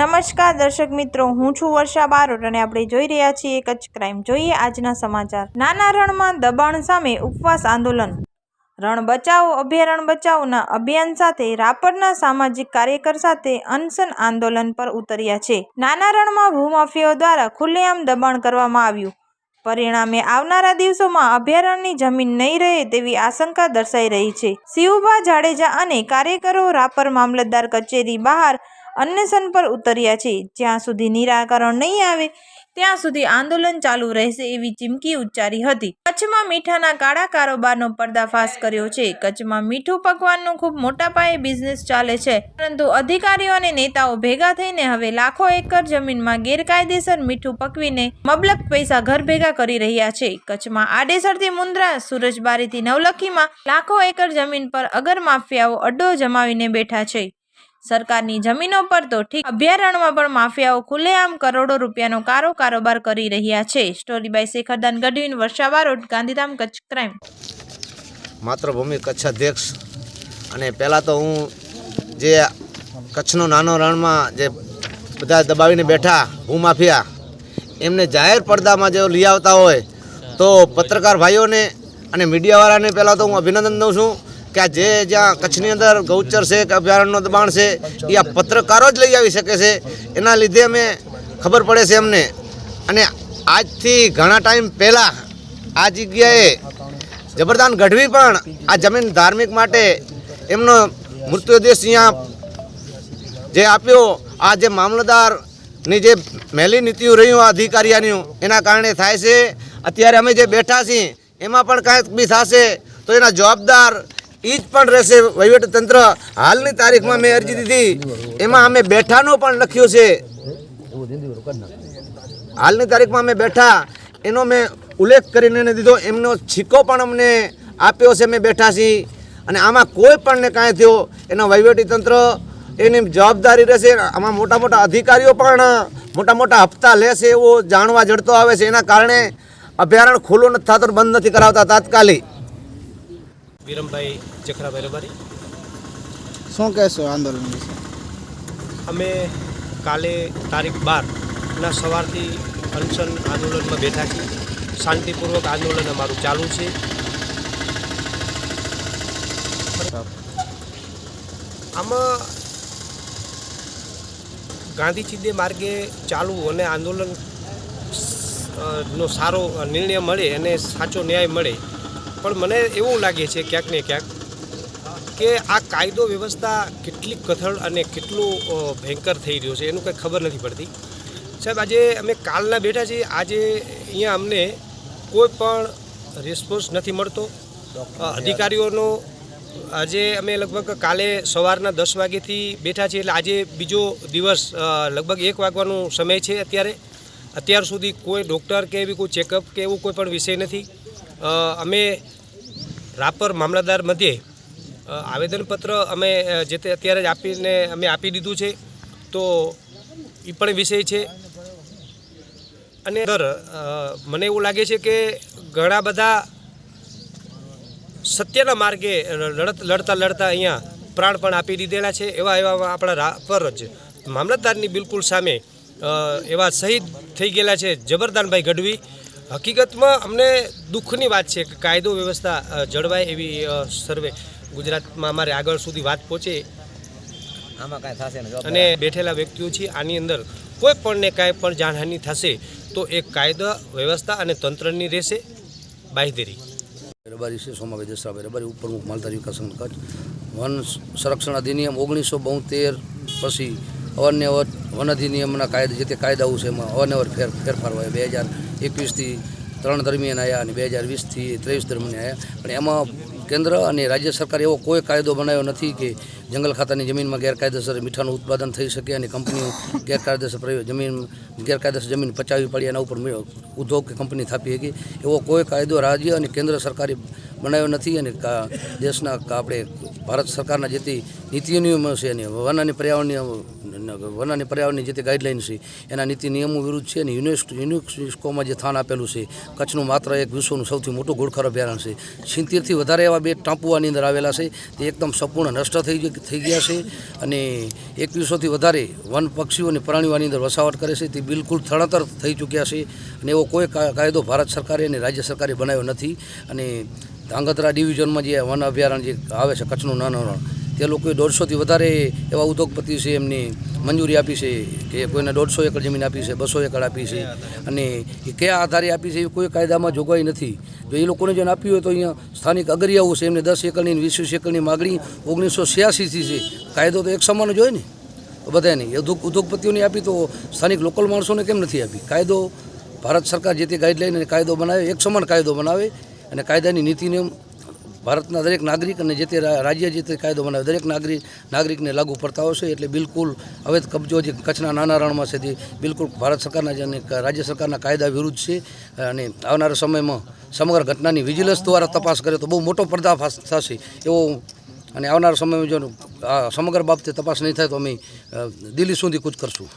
નમસ્કાર દર્શક મિત્રો, હું છું વર્ષા બારોટ અને આપણે જોઈ રહ્યા છીએ કચ્છ ક્રાઇમ જોઈએ આજના સમાચાર. નાના રણમાં દબાણ સામે ઉપવાસ આંદોલન. રણ બચાવો, અભયારણ્ય બચાવોના અભિયાન સાથે રાપરના સામાજિક કાર્યકર સાથે અનશન આંદોલન પર ઉતર્યા છે. નાના રણમાં ભૂમાફિયાઓ દ્વારા ખુલ્લેઆમ દબાણ કરવામાં આવ્યું. પરિણામે આવનારા દિવસોમાં અભયારણ્યની જમીન નહીં રહે તેવી આશંકા દર્શાઈ રહી છે. શિવભા જાડેજા અને કાર્યકરો રાપર મામલતદાર કચેરી બહાર અન્વેષણ પર ઉતર્યા છે. જ્યાં સુધી નિરાકરણ નહીં આવે, ત્યાં સુધી આંદોલન ચાલુ રહેશે એવી ચીમકી ઉચ્ચારી હતી. કચ્છમાં મીઠાના કાળા કારોબારનો પર્દાફાશ કર્યો છે. કચ્છમાં મીઠું પકવાનનું ખૂબ મોટા પાયે બિઝનેસ ચાલે છે. પરંતુ અધિકારીઓ અને નેતાઓ ભેગા થઈને હવે લાખો એકર જમીનમાં ગેરકાયદેસર મીઠું પકવીને મબલક પૈસા ઘર ભેગા કરી રહ્યા છે. કચ્છમાં આડેસરથી મુન્દ્રા, સુરજબારીથી નવલખીમાં લાખો એકર જમીન પર અગર માફિયાઓ અડ્ડો જમાવીને બેઠા છે. સરકારની જમીનો પર તો ઠીક. અભયારણ્યમાં પણ માફિયાઓ ખુલ્લેઆમ કરોડો રૂપિયાનો કારો કારોબાર કરી રહ્યા છે. Story by Shekhardan Gadhvi, Varsha Barot, Gandhidham Kutch crime. Mathrubhumi Kutch અધ્યક્ષ. અને પહેલાં તો હું જે કચ્છનો નાનો રણમાં જે બધા દબાવીને બેઠા ભૂમાફિયા એમને જાહેર પડદામાં જો લઈ આવતા હોય, તો પત્રકાર ભાઈઓને અને મીડિયાવાળાને પહેલાં તો હું અભિનંદન દઉં છું. કે જે જ્યાં કચ્છની અંદર ગૌચર છે, કે અભયારણ્યનો દબાણ છે, એ આ પત્રકારો જ લઈ આવી શકે છે. એના લીધે અમે ખબર પડે છે અમને. અને આજથી ઘણા ટાઈમ પહેલાં આ જગ્યાએ જબરદાન ગઢવી પણ આ જમીન ધાર્મિક માટે એમનો મૃત્યુદેશ અહીંયા જે આપ્યો, આ જે મામલતદારની જે મહેલી નીતિઓ રહ્યું આ અધિકારીઓની, એના કારણે થાય છે. અત્યારે અમે જે બેઠા છીએ, એમાં પણ કાંઈક બી થશે, તો એના જવાબદાર એ જ પણ રહેશે. વહીવટી તંત્ર હાલની તારીખમાં મેં અરજી દીધી. એમાં અમે બેઠાનું પણ લખ્યું છે. હાલની તારીખમાં અમે બેઠા. એનો મેં ઉલ્લેખ કરીને દીધો. એમનો છીકો પણ અમને આપ્યો છે. મેં બેઠા છીએ અને આમાં કોઈ પણને કાંઈ થયો. એનો વહીવટી તંત્ર એની જવાબદારી રહેશે. આમાં મોટા મોટા અધિકારીઓ પણ મોટા મોટા હપ્તા લેશે એવો જાણવા જડતો આવે છે. એના કારણે અભયારણ્ય ખુલ્લું નથી થતું બંધ નથી કરાવતા તાત્કાલિક. વિરમભાઈ જખરાભાઈ રબારી. શું કહેશો આંદોલન વિશે? અમે કાલે તારીખ બારના સવારથી અનશન આંદોલનમાં બેઠા છીએ. શાંતિપૂર્વક આંદોલન અમારું ચાલુ છે. આમાં ગાંધી ચિંદે માર્ગે ચાલવું અને આંદોલન નો સારો નિર્ણય મળે અને સાચો ન્યાય મળે પણ મને એવું લાગે છે ક્યાંક ને ક્યાંક કે આ કાયદો વ્યવસ્થા કેટલી કથળ અને કેટલું ભયંકર થઈ રહ્યું છે એનું કંઈ ખબર નથી પડતી. સાહેબ આજે અમે કાલના બેઠા છીએ. આજે અહીંયા અમને કોઈ પણ રિસ્પોન્સ નથી મળતો. અધિકારીઓનો આજે અમે લગભગ કાલે સવારના દસ વાગ્યાથી બેઠા છીએ એટલે આજે બીજો દિવસ લગભગ એક વાગવાનો સમય છે અત્યારે. અત્યાર સુધી કોઈ ડૉક્ટર કે એવી કોઈ ચેકઅપ કે એવું કોઈ પણ વિષય નથી. અમે રાપર મામલતદાર મધ્યે આવેદનપત્ર અમે જે તે અત્યારે જ આપીને અમે આપી દીધું છે. તો એ પણ વિષય છે. અને દર મને એવું લાગે છે કે ઘણા બધા સત્યના માર્ગે લડત, લડતા લડતા અહીંયા પ્રાણ પણ આપી દીધેલા છે. એવા એવા આપણા રાપર જ મામલતદારની બિલકુલ સામે એવા શહીદ થઈ ગયેલા છે જબરદાનભાઈ ગઢવી. હકીકતમાં અમને દુઃખની વાત છે કે કાયદો વ્યવસ્થા જળવાય એવી સર્વે ગુજરાતમાં અમારે આગળ સુધી વાત પહોંચે. આમાં કાંઈ થશે અને બેઠેલા વ્યક્તિઓ છે આની અંદર કોઈ પણને કાંઈ પણ જાનહાનિ થશે તો એ કાયદા વ્યવસ્થા અને તંત્રની રહેશે. બાંહેધરી રબારી છે સોમાભાઈ દસરાભાઈ રબારી ઉપપ્રમુખ માલધારી વિકાસ કચ્છ વન સંરક્ષણ અધિનિયમ ઓગણીસો બોતેર પછી અવારનવાર વન અધિનિયમના કાયદા જે તે કાયદાઓ છે એમાં અવારનવાર ફેર ફેરફાર હોય. બે હજાર એકવીસથી ત્રણ દરમિયાન આવ્યા અને બે હજાર વીસથી ત્રેવીસ દરમિયાન આવ્યા પણ એમાં કેન્દ્ર અને રાજ્ય સરકાર એવો કોઈ કાયદો બનાવ્યો નથી કે જંગલ ખાતાની જમીનમાં ગેરકાયદેસર મીઠાનું ઉત્પાદન થઈ શકે અને કંપનીઓ ગેરકાયદેસર જમીન ગેરકાયદેસર જમીન પચાવી પડી એના ઉપર ઉદ્યોગ કે કંપની થાપી હતી. એવો કોઈ કાયદો રાજ્ય અને કેન્દ્ર સરકારે બનાવ્યો નથી અને દેશના આપણે ભારત સરકારના જે તે નીતિ નિયમો છે અને વન અને પર્યાવરણીય વન અને પર્યાવરણની જે તે ગાઈડલાઇન છે, એના નીતિ નિયમો વિરુદ્ધ છે અને યુનેસ્કો યુનેસ્કોમાં જે સ્થાન આપેલું છે, કચ્છનું માત્ર એક વિશ્વનું સૌથી મોટું ઘોડખર અભયારણ્ય છે. સિત્તેરથી વધારે એવા બે ટાપુ આની અંદર આવેલા છે, તે એકદમ સંપૂર્ણ નષ્ટ થઈ થઈ ગયા છે અને એકવીસોથી વધારે વન પક્ષીઓ અને પ્રાણીઓ અંદર વસાવટ કરે છે, તે બિલકુલ થણતર થઈ ચૂક્યા છે અને એવો કોઈ કાયદો ભારત સરકારે અને રાજ્ય સરકારે બનાવ્યો નથી. અને ધાંગધ્રા ડિવિઝનમાં જે વન અભયારણ્ય જે આવે છે, કચ્છનું નાનું તે લોકોએ દોઢસોથી વધારે એવા ઉદ્યોગપતિ છે એમની મંજૂરી આપી છે કે કોઈને દોઢસો એકર જમીન આપી છે, બસો એકર આપી છે. અને એ કયા આધારે આપી છે એ કોઈ કાયદામાં જોગવાઈ નથી. જો એ લોકોને જેને આપ્યું હોય તો અહીંયા સ્થાનિક અગરિયાઓ છે, એમને દસ એકરની વીસ વીસ એકરની માગણી ઓગણીસો છ્યાસીથી છે. કાયદો તો એક સમાન જ હોય ને. બધાને. ઉદ્યોગ, ઉદ્યોગપતિઓને આપી તો સ્થાનિક લોકલ માણસોને કેમ નથી આપી? કાયદો ભારત સરકાર જે તે ગાઈડલાઈન અને કાયદો બનાવે, એક સમાન કાયદો બનાવે અને કાયદાની નીતિ નિયમ ભારતના દરેક નાગરિક અને જે તે રાજ્ય જે તે કાયદો બનાવે, દરેક નાગરિક નાગરિકને લાગુ પડતા હશે એટલે બિલકુલ અવૈધ કબજો જે કચ્છના નાના રણમાં છે તે બિલકુલ ભારત સરકારના જે રાજ્ય સરકારના કાયદા વિરુદ્ધ છે અને આવનારા સમયમાં સમગ્ર ઘટનાની વિજિલન્સ દ્વારા તપાસ કરે તો બહુ મોટો પર્દાફાશ થશે એવો અને આવનારા સમયમાં જો સમગ્ર બાબતે તપાસ નહીં થાય તો અમે દિલ્હી સુધી કૂચ કરશું.